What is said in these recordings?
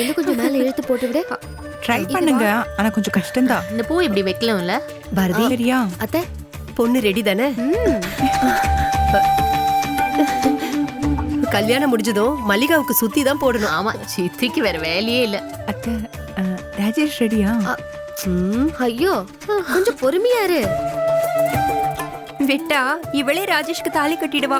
இன்னும் கொஞ்சம் மேல இழுத்து போட்டு விடு. ட்ரை பண்ணுங்க. ஆனா கொஞ்சம் கஷ்டம்தான். இந்த பூ இப்படி வைக்கலாம்ல? பாரதி சரியா அத்தை. பொண்ணு ரெடி தானே? கல்யாணம் முடிஞ்சதும் மல்லிகாவுக்கு சுத்தி தான் போடணும். ஆமா சித்திக்கு வேற வேலையே இல்ல. அத்தை ராஜேஷ் ரெடியா ம், ஐயோ கொஞ்சம் பொறுமையா இரு. விட்டா இவளே ராஜேஷ்க்கு தாலி கட்டிடுவா.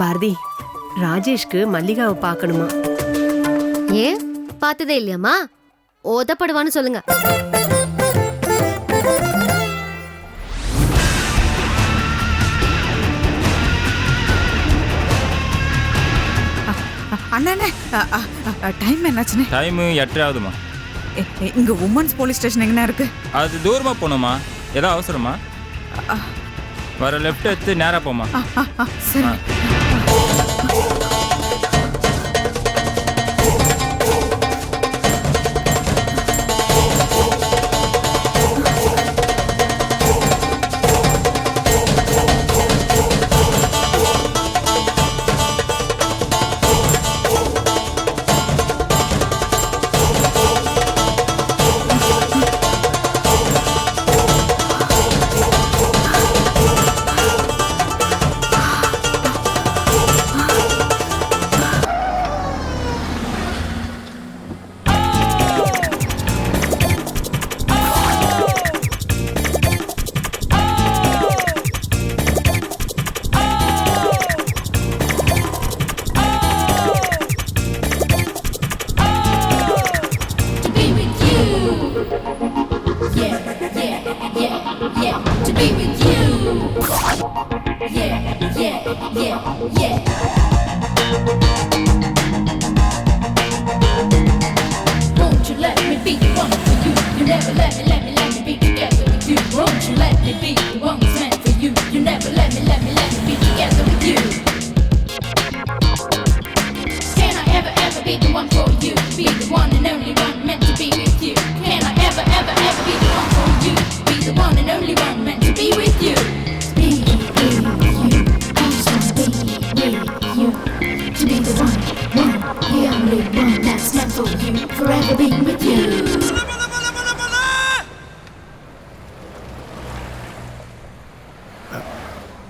பாரதி ராஜேஷ்க்கு மல்லிகாவை பார்க்கணுமா? ஏன்? பார்த்ததே இல்லையாம்மா? ஓதப்படுவான்னு சொல்லுங்க. அண்ணா டைம் என்னாச்சுன்னு? டைமு எட்டரை ஆகுதுமா இங்க உமன்ஸ் போலீஸ் ஸ்டேஷன் எங்கண்ணா இருக்கு? அது தூரமாக போகணுமா? ஏதோ அவசரமா? வர லெஃப்ட் எடுத்து நேராக போமா ஆ, ஆ, ஆ,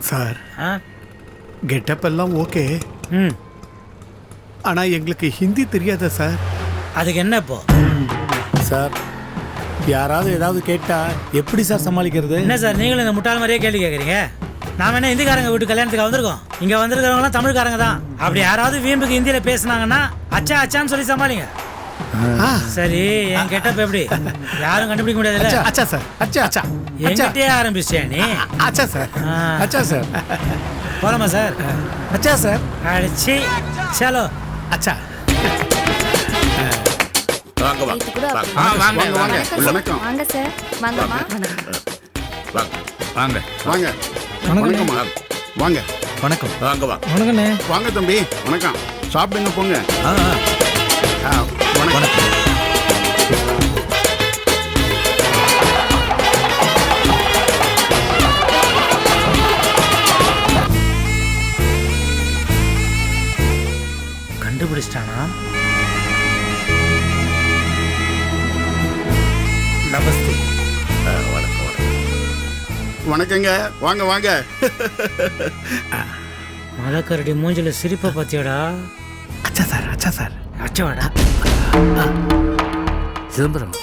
சார் கெட்டப் எல்லாம் ஓகே ம். ஆனா எங்களுக்கு ஹிந்தி தெரியாதா சார்? அதுக்கு என்ன இப்போ? சார் யாராவது ஏதாவது கேட்டா எப்படி சார் சமாளிக்கிறது? என்ன சார் நீங்களும் இந்த முட்டாள் மாதிரியே கேள்வி கேட்குறீங்க நாம என்ன இந்திக்காரங்க வீட்டு கல்யாணத்துக்கு வந்திருக்கோம். இங்க வந்திருக்கிறவங்களாம் தமிழ்காரங்க தான். அப்படி யாராவது வீம்புக்கு ஹிந்தியில பேசுனாங்கன்னா அச்சா அச்சான்னு சொல்லி சமாளிங்க. சரி என் கெட்டப் எப்படி? யாரும் கண்டுபிடிக்க முடியாதுல்ல? அச்சா சார் அச்சா அச்சா. அச்சா. என்கிட்டயே ஆரம்பிச்சியா நீ? அச்சா சார். அச்சா சார். போலாமா சார்? அச்சா சார். அடிச்சு. சலோ. அச்சா. வாங்க வாங்க. வாங்க. அப்படி- ஆ, வாங்க வாங்க வணக்கம் வாங்க. சார். வாங்கம்மா வாங்க வாங்க வாங்க. வணக்கம்மா. வாங்க. வணக்கம். வாங்க வாங்க வணக்கண்ணே. வாங்க தம்பி. வணக்கம். சாப்பிடுங்க போங்க. ஆ ஆ. ஆ, வணக்கம். வணக்கங்க வாங்க வாங்க மலக்கரடி மூஞ்சில சிரிப்பை பத்தியடா அச்சா சார் அச்சா சார் அச்சவாடா சிதம்பரம்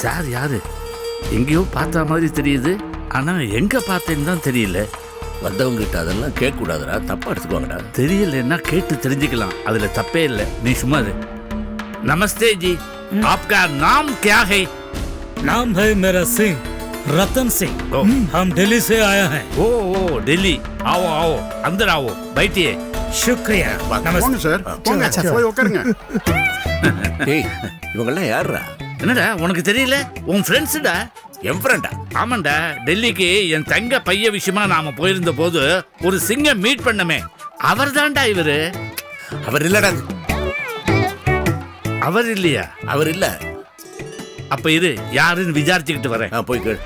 சார் யாரு எங்கேயோ பார்த்த மாதிரி தெரியுது ஆனா எங்க பார்த்தேன்னு தான் தெரியல வந்தவங்க கிட்ட அதெல்லாம் கேட்க கூடாதுடா தப்பா எடுத்துக்கோங்கடா தெரியலன்னா கேட்டு தெரிஞ்சுக்கலாம் அதுல தப்பே இல்லை நீ சும்மா இரு. நமஸ்தே ஜி आपका नाम क्या है नाम है मेरा सिंह रतन सिंह ओ। हम दिल्ली से आया है ओ ओ दिल्ली आओ आओ अंदर आओ बैठिए शुक्रिया போங்க नमस्ते சார் போங்க அச்சா, சார். போய் உட்காருங்க ஏய் இவங்கெல்லாம் யாருடா என்னடா உனக்கு தெரியல உன் ஃப்ரெண்ட்ஸுடா என் ஃப்ரெண்டா ஆமாண்டா டெல்லிக்கு என் தங்க பைய விஷயமா நாம போயிருந்த போது ஒரு சிங்கம் மீட் பண்ணமே அவர் தான்டா இவரு அவர் இல்லடா அவர் இல்லையா அவர் இல்ல அப்ப இரு யாருன்னு விசாரிச்சுக்கிட்டு வரேன். போய் கேள்.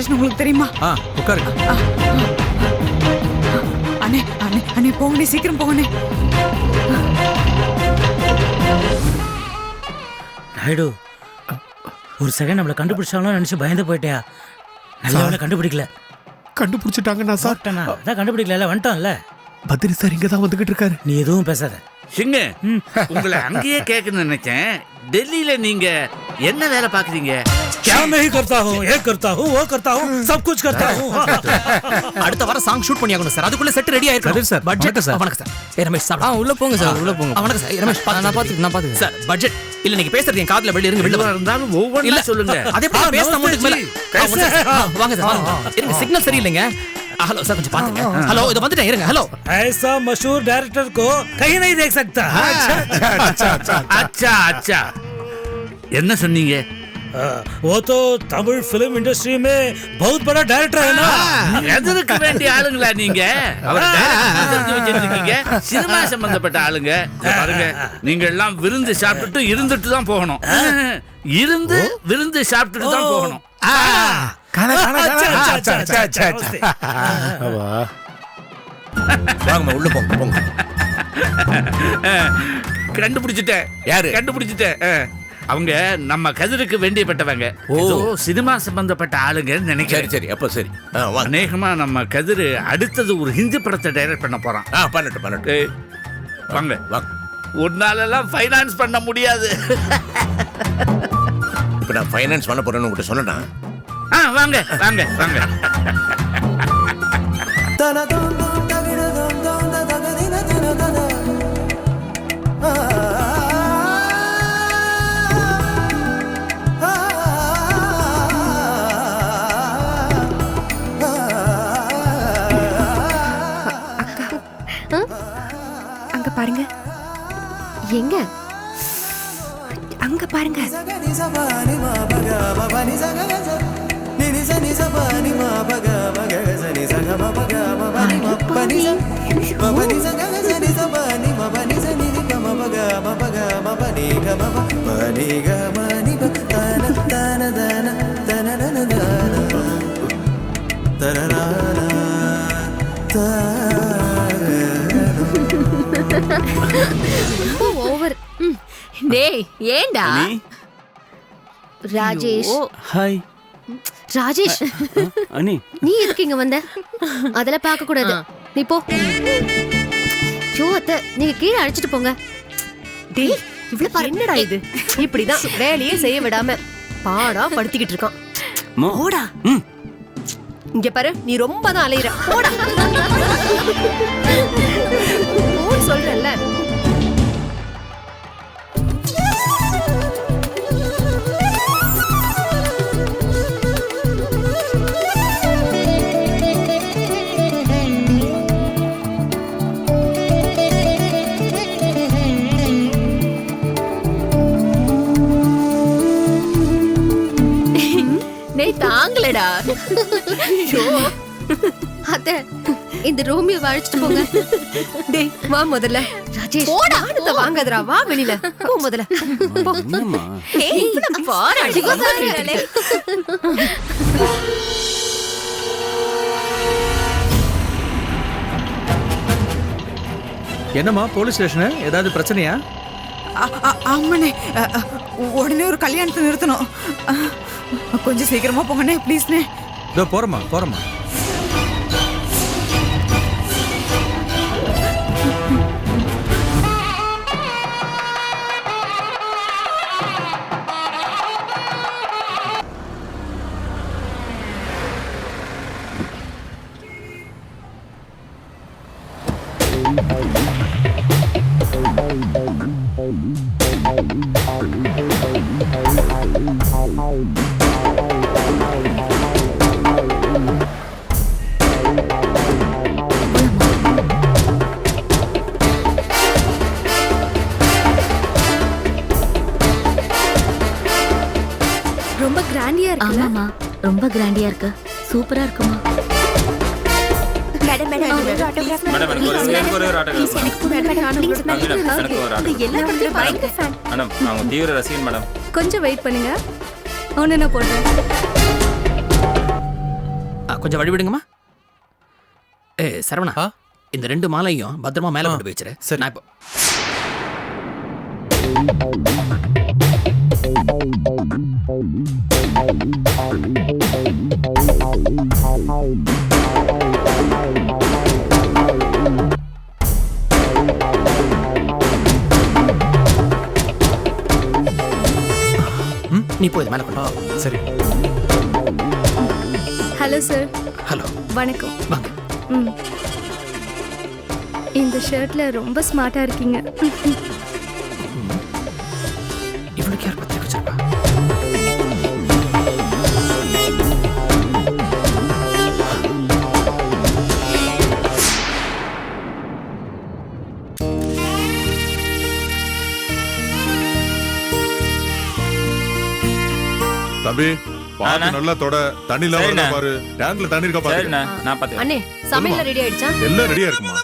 ஸ்டேஷன் உங்களுக்கு தெரியுமா? ஆ உட்காரு அண்ணே அண்ணே அண்ணே போங்கண்ணே சீக்கிரம் போங்கண்ணே. நாயுடு ஒரு செகண்ட் நம்மளை கண்டுபிடிச்சாலும் நினைச்சு பயந்து போயிட்டியா? நல்லவனை கண்டுபிடிக்கல. கண்டுபிடிச்சிட்டாங்கண்ணா சார். அதான் கண்டுபிடிக்கல வந்துட்டோம்ல. பத்ரி சார் இங்க தான் வந்துகிட்டு இருக்காரு. நீ எதுவும் பேசாத. சிங்க உங்களை அங்கேயே கேட்கணும்னு நினைச்சேன். டெல்லியில நீங்க என்ன வேலை பாக்குறீங்க क्या मैं ही करता हूँ ये करता हूँ वो करता हूँ सब कुछ करता हूँ அடுத்த வாரம் சாங் ஷூட் பண்ணி ஆகணும் சார் அதுக்குள்ள செட் ரெடி ஆயிருக்கு கதிர் சார் பட்ஜெட் சார் வணக்கம் சார் ஏ ரமேஷ் சார் உள்ள போங்க சார் உள்ள போங்க வணக்கம் சார் ஏ, ரமேஷ் பாத்து நான் பாத்து நான் பாத்து சார் பட்ஜெட் இல்ல நீங்க பேசுறது என் காதுல வெளிய இருங்க வெளிய எதுவா வாங்க. இருந்தாலும் ஒவ்வொன்றா இல்ல சொல்லுங்க அதே போல ஆ, பேச நமஸ்தே அமௌண்ட்டுக்கு மேல ஜி. ஆ, ஒண்ணு சார். ஆ, வாங்க சார் வாங்க இருங்க சிக்னல் சரியில்லைங்க ஹலோ சார் கொஞ்சம் பாத்துங்க ஹலோ இது வந்துட்டேன் இருங்க ஹலோ ऐसा मशहूर डायरेक्टर को कहीं नहीं देख सकता அச்சா அச்சா என்ன சொன்னீங்க आ, वो तो तमिल फिल्म इंडस्ट्री में बहुत बड़ा डायरेक्टर है ना எதற்கு வேண்டிய ஆளுங்களா நீங்க அவர் director தெரிஞ்சு வச்சிட்டு இருக்கீங்க சினிமா சம்பந்தப்பட்ட ஆளுங்க இங்க பாருங்க நீங்க எல்லாம் விருந்து சாப்பிட்டுட்டு இருந்துட்டு தான் போகணும் இருந்து விருந்து சாப்பிட்டுட்டு தான் போகணும் अच्छा, अच्छा, अच्छा, अच्छा, नमस्ते। வாங்கம்மா உள்ள போங்க போங்க கண்டுபிடிச்சிட்டேன் யாரு? கண்டுபிடிச்சிட்டேன் ஆ. அவங்க நம்ம கதிருக்கு வேண்டியப்பட்டவங்க. ஓ. சினிமா சம்பந்தப்பட்ட ஆளுங்கன்னு சரி நினைக்கிறேன். சரி அப்ப சரி. ஆ அநேகமா நம்ம கதிரு அடுத்தது ஒரு ஹிந்தி படத்தை டைரக்ட் பண்ண போறான். ஆ பண்ணட்டும் பண்ணட்டும். ஏய், வாங்க. வாங்க உன்னாலெல்லாம் ஃபைனான்ஸ் பண்ண முடியாது. இப்ப நான் ஃபைனான்ஸ் பண்ண போறேன்னு உங்ககிட்ட சொன்னேன்னா ஆ வாங்க வாங்க வாங்க. அங்க பாருங்க. எங்க? அங்க பாருங்க. ஓவர் டேய் ஏன்டா ராஜேஷ். ஹாய் ராஜேஷ். அனி நீ எதுக்கு இங்க வந்த? அதெல்லாம் பார்க்க கூடாது. நீ போ. ஐயோ அத்தை நீங்க கீழே அழைச்சிட்டு போங்க. டேய் இவ்வளவு பாரு. என்னடா இது? இப்படிதான் வேலையே செய்ய விடாம பாடா படுத்திக்கிட்டு இருக்கான் போடா. இங்க பாரு நீ ரொம்ப தான் அலையிற. போடா. சொல்றேன்ல. டேய் தாங்களடா ஐயோ அத்தை இந்த ரோமியோ அழைச்சிட்டு போங்க. டேய் வா முதல்ல. ராஜேஷ் போடா. அடுத்த வாங்காதடா. வா வெளியில. போ முதல்ல. போ. என்னம்மா? பாரு, போலீஸ் ஸ்டேஷனு ஏதாவது பிரச்சனையா? ஆமாண்ணே உடனே ஒரு கல்யாணத்தை நிறுத்தணும். கொஞ்சம் சீக்கிரமா போங்கண்ணே ப்ளீஸ்ண்ணே இதோ போறோமா போறோமா கிராண்டியா இருக்கு. ஆமாமா ரொம்ப கிராண்டியா இருக்கு. சூப்பரா இருக்குமா மேடம் மேடம் ஒரு ஆட்டோகிராஃப் மேடம் எனக்கு ஒரு எனக்கு ஒரு ஆட்டோகிராஃப் எனக்கு ஒரு ஆட்டோகிராஃப் எல்லா படத்துலயும் பயங்கர ஃபேன் மேடம் நான் உங்க தீவிர ரசிகன் மேடம். கொஞ்சம் வெயிட் பண்ணுங்க. ஒன்னு நான் போடுறேன். ஆ, கொஞ்சம் வழி விடுங்கம்மா. ஏ சரவணா இந்த ரெண்டு மாலையும் பத்திரமா மேல கொண்டு போய் வச்சிரு. சரி. நான் இப்போ நீ போய் மேல கொண்டு. சரி. ஹலோ சார் ஹலோ வணக்கம். வாங்க. ம். இந்த ஷர்ட்ல ரொம்ப ஸ்மார்ட்டா இருக்கீங்க. தம்பி பாத்து நல்லா தொட. தண்ணில. வருதா பாரு. டேங்க்ல தண்ணி இருக்கா பாரு. சரிண்ணே நான் பார்த்துக்கிறேன் அண்ணே சமையல் ரெடி ஆயிடுச்சா? எல்லாம் ரெடியா இருக்குமா?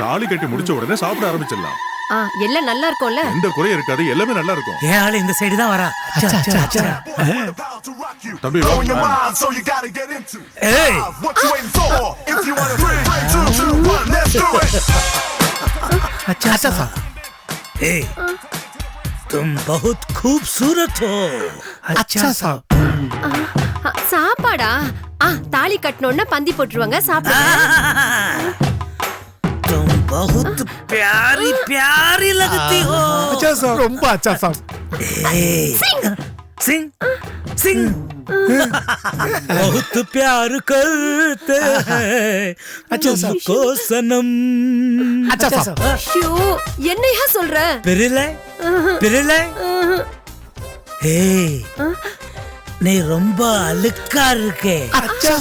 தாலி கட்டி முடிச்ச உடனே சாப்பிட ஆரம்பிச்சிடலாம். ஆ எல்லாம் நல்லா இருக்கும்ல? எந்த குறையும் இருக்காது. எல்லாமே நல்லா இருக்கும். என் ஆளு இந்த சைடு தான் வரா? அச்சா, அச்சா, அச்சா. தம்பி வா. ஏய். तुम बहुत खूबसूरत हो अच्छा साहब ஆ, சாப்பாடா ஆ தாலி கட்டணும்னா பந்தி போட்டுருவாங்க சாப்பிடுங்க तुम बहुत प्यारी प्यारी लगती हो अच्छा साहब ரொம்ப अच्छा साहब सिंह सिंह सिंह बहुत प्यार करते हैं तुमको सनम अच्छा साहब ஐயோ என்னையா சொல்ற பிரிலை தெரியல ஏய் நீ ரொம்ப அழுக்கா இருக்கே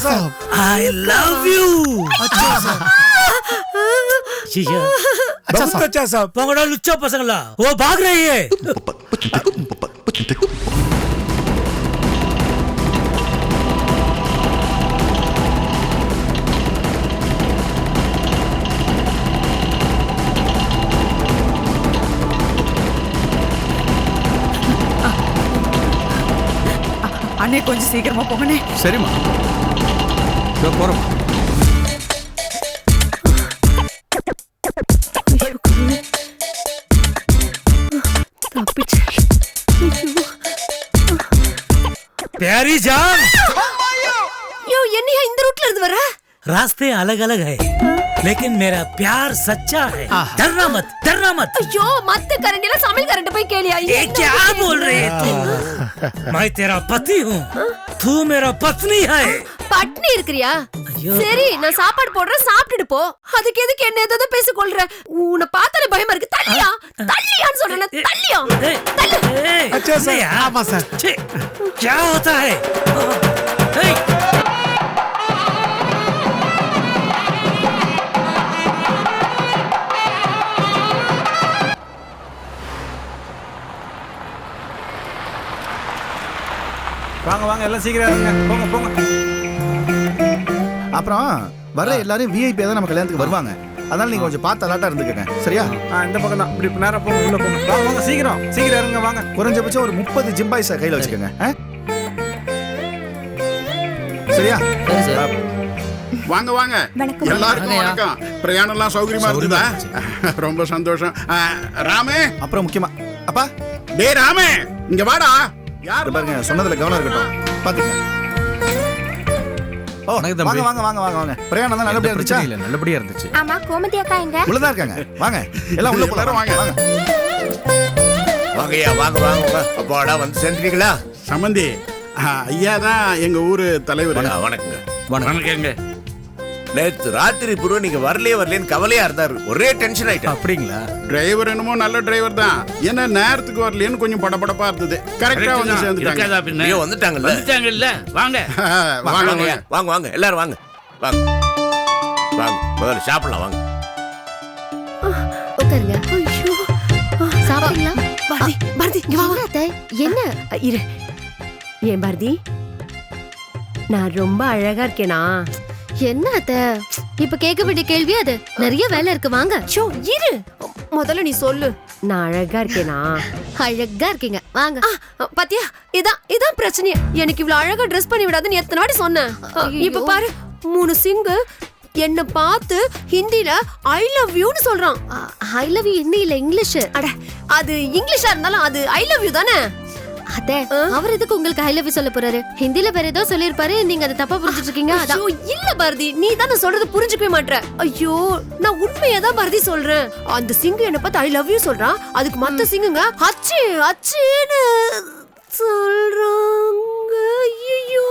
சாப் ஐ லவ் யூ அச்சா சாப் அச்சா சாப் போங்கடா லுச்சா பசங்களா ஓ பாக்குறீங்க அண்ணே கொஞ்சம் சீக்கிரமா போங்கண்ணே சரிம்மா இதோ போறோம் தப்பிச்சு प्यारी जान ஐயோ என்னையா இந்த ரூட்ல இருந்து வர रास्ते अलग अलग है लेकिन मेरा प्यार सच्चा है डरना मत डरना मत ஐயோ மத்த கரண்டில சமையல் கரண்ட் போய் கேளியா ये क्या बोल रहे है तू मैं तेरा पति हूँ तू मेरा पत्नी है பட்னி இருக்கிறியா சரி நான் சாப்பாடு போடுறேன் சாப்பிட்டுட்டு போ அதுக்கு எதுக்கு என்ன ஏதோ பேச கொள்ற உன்னை பார்த்தாலே பயமா இருக்கு தள்ளியா தள்ளியான்னு சொல்றேன் தள்ளியா தள்ளு ए, अच्छा सर नहीं यार। आमा सर छे, क्या होता है ए, வாங்க வாங்க எல்லாம் சீக்கிரம். போங்க போங்க. அப்புறம் வர எல்லாரும் விஐபி தான் நம்ம கல்யாணத்துக்கு வருவாங்க. அதனால நீங்க கொஞ்சம் பார்த்து அலாட்டா இருந்துக்கங்க. சரியா? இந்த பக்கம் தான். இப்படி நேரா போங்க உள்ள போங்க. வாங்க வாங்க சீக்கிரம். சீக்கிரம் இறங்க வாங்க. குறைஞ்சபட்சம் ஒரு முப்பது ஜிம்பாய்ஸை கையில வச்சுக்கோங்க. ஆ? சரியா? வாங்க வாங்க. எல்லாருக்கும் வணக்கம். பிரயாணம் எல்லாம் சௌகரியமா இருந்ததா? ரொம்ப சந்தோஷம். ஆ, ராமே. அப்புறம் முக்கியமா. அப்பா. டே ராமே. இங்க வாடா. யார் பாருங்க சொன்னதுல கவனம் இருக்கட்டும். பாத்துங்க ஓ வாங்க வாங்க வாங்க வாங்க வாங்க. பிரயாணம் தான் நல்லபடியா இருந்துச்சா? இல்ல நல்லபடியா இருந்துச்சு. ஆமா கோமதி அக்கா எங்க? உள்ளதா இருக்காங்க. வாங்க எல்லாம் உள்ள போலாம். வாங்க. வாங்க. வாங்கய்யா வாங்க வாங்க வாங்க. அப்பாடா வந்து சேர்ந்துட்டீங்களா? சம்பந்தி ஆ, ஐயா தான் எங்க ஊரு தலைவர். வணக்கம், வணக்கங்க. வணக்கங்க. நேத்து ராத்திரி பூர்வ நீங்க வரலையே வரலையேன்னு கவலையா இருந்தாரு. ஒரே டென்ஷன் ஆயிட்டா அப்படிங்களா? டிரைவர் என்னமோ நல்ல டிரைவர் தான். என்ன நேரத்துக்கு வரலையேன்னு கொஞ்சம் படபடப்பா இருந்தது. கரெக்டா வந்து சேர்ந்துட்டாங்க. பின்ன? ஐயோ வந்துட்டாங்கல்ல? வந்துட்டாங்கல்ல? வாங்க. வாங்க வாங்க வாங்க. எல்லாரும் வாங்க. வாங்க. வாங்க. முதல்ல சாப்பிடலாம் வாங்க. உட்காருங்க. சாப்பிட்டீங்களா பாரதி பாரதி இங்க வா வா. என்ன அத்தை? என்ன? அ, இரு. ஏன் பாரதி நான் ரொம்ப அழகா இருக்கேனா? என்ன அத்தை? இப்ப கேட்க வேண்டிய கேள்வி அது. நிறைய வேலை இருக்கு வாங்க. ஷோ இரு. முதல்ல நீ சொல்லு. நான் அழகா இருக்கேனா? அழகா இருக்கீங்க. வாங்க. பாத்தியா? இதான் இதான் பிரச்சனையே. எனக்கு இவ்வளவு அழகா ட்ரெஸ் பண்ணி விடாதுன்னு எத்தனை வாட்டி சொன்னேன். இப்ப பாரு மூணு சிங்கு என்ன பார்த்து ஹிந்தில ஐ லவ் யூன்னு சொல்றான். ஐ லவ் யூ ஹிந்தி இல்ல இங்கிலீஷ். அட அது இங்கிலீஷா இருந்தாலும் அது ஐ லவ் யூ தானே? அத்தை அவர் எதுக்கு உங்களுக்கு ஐ லவ் யூ சொல்ல போறாரு? ஹிந்தில வேற ஏதோ சொல்லிருப்பாரு நீங்க அதை தப்பா புரிஞ்சிட்டு இருக்கீங்க அதான். இல்ல பாரதி நீ தானே சொல்றது புரிஞ்சுக்கவே மாட்ற. ஐயோ நான் உண்மையா தான் பாரதி சொல்றேன். அந்த சிங்கு என்ன பார்த்து ஐ லவ் யூ சொல்றான். அதுக்கு மத்த சிங்குங்க அச்சு அச்சுன்னு சொல்றாங்க. ஐயோ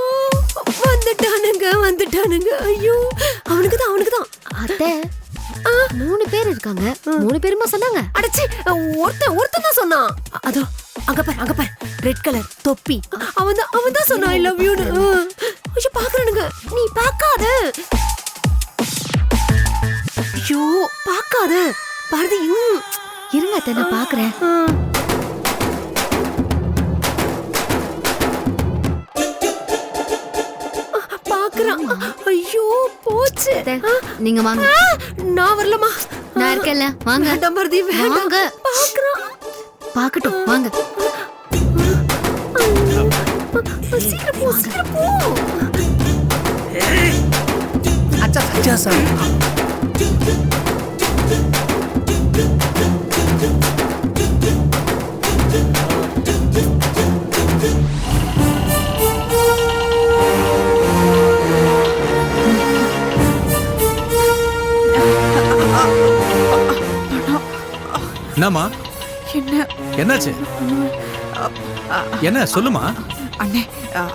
வந்துட்டானுங்க வந்துட்டானுங்க. ஐயோ அவனுக்கு தான் அவனுக்கு தான். அத்தை மூணு பேர் இருக்காங்க. மூணு பேருமா சொன்னாங்க? அடச்சி ஒருத்தன் ஒருத்தன் தான் சொன்னான். அதோ அங்க பாரு அங்க பாரு. ரெட் கலர் தொப்பி. அவன் தான் அவன் தான் சொன்னான் ஐ லவ் யூன்னு ஐயோ பாக்குறானுங்க. நீ பார்க்காத ஐயோ பார்க்காத பாரதி. இருங்க அத்தை நான் பாக்குறேன். பாக்குறான். ஐயோ போச்சு. நீங்க வாங்க. நான் வரலமா நான் இருக்கேன்ல. வாங்க. பாரதி வேண்டாம். வாங்க. பாக்கட்டும் வாங்க. சீக்கிரம் போ சீக்கிரம் போ. அச்சா சார். என்னம்மா? என்ன? என்னாச்சு? என்ன சொல்லுமா? அண்ணே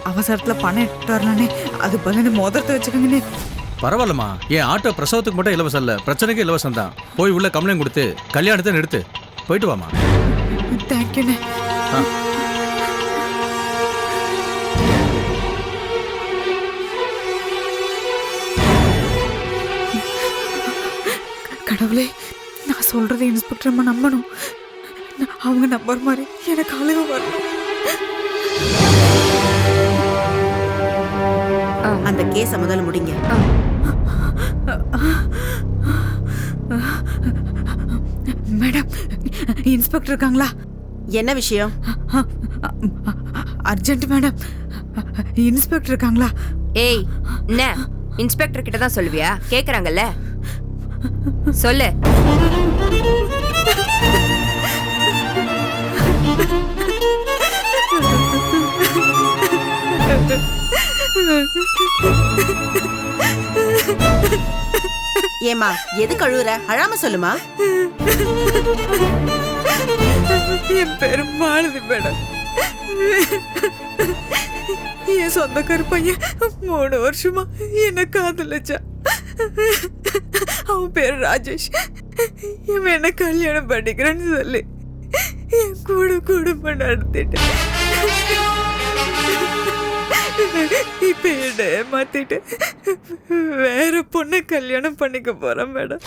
அவசரத்துல பணம் எடுத்து வரலானே அது பதில் மோதிரத்தை வச்சுக்கோங்கண்ணே. பரவாயில்லம்மா. என் ஆட்டோ பிரசவத்துக்கு மட்டும் இலவசம் இல்ல. பிரச்சனைக்கு இலவசம் தான். போய் உள்ள கம்ப்ளைண்ட் கொடுத்து கல்யாணத்தை நிறுத்து. போயிட்டு வாமா தேங்க்யூண்ணே ஆ. கடவுளே நான் சொல்றதை இன்ஸ்பெக்டர் அம்மா நம்பணும். அவங்க நம்பர் மாதிரி எனக்கு அழுக வரணும் அந்த கேஸ முதல்ல முடிங்க. மேடம் இன்ஸ்பெக்டர் இருக்காங்களா? என்ன விஷயம்? அர்ஜென்ட் மேடம் இன்ஸ்பெக்டர் இருக்காங்களா? ஏய் என்ன? இன்ஸ்பெக்டர் கிட்ட தான் சொல்லுவியா? கேக்குறாங்கல்ல? சொல்லு. ஏமா எது கழுவுற? அழாம சொல்லுமா? என் பெருமாளுது மேடம். என் சொந்தக்கார பையன் மூணு வருஷமா என்ன காதலிச்சா. அவன் பேர் ராஜேஷ். இவன் என்ன கல்யாணம் பண்ணிக்கிறேன்னு சொல்லி என் கூட குடும்பம் நடத்திட்டு இப்ப என்ன ஏமாத்திட்டு வேற பொண்ணை கல்யாணம் பண்ணிக்க போறேன் மேடம்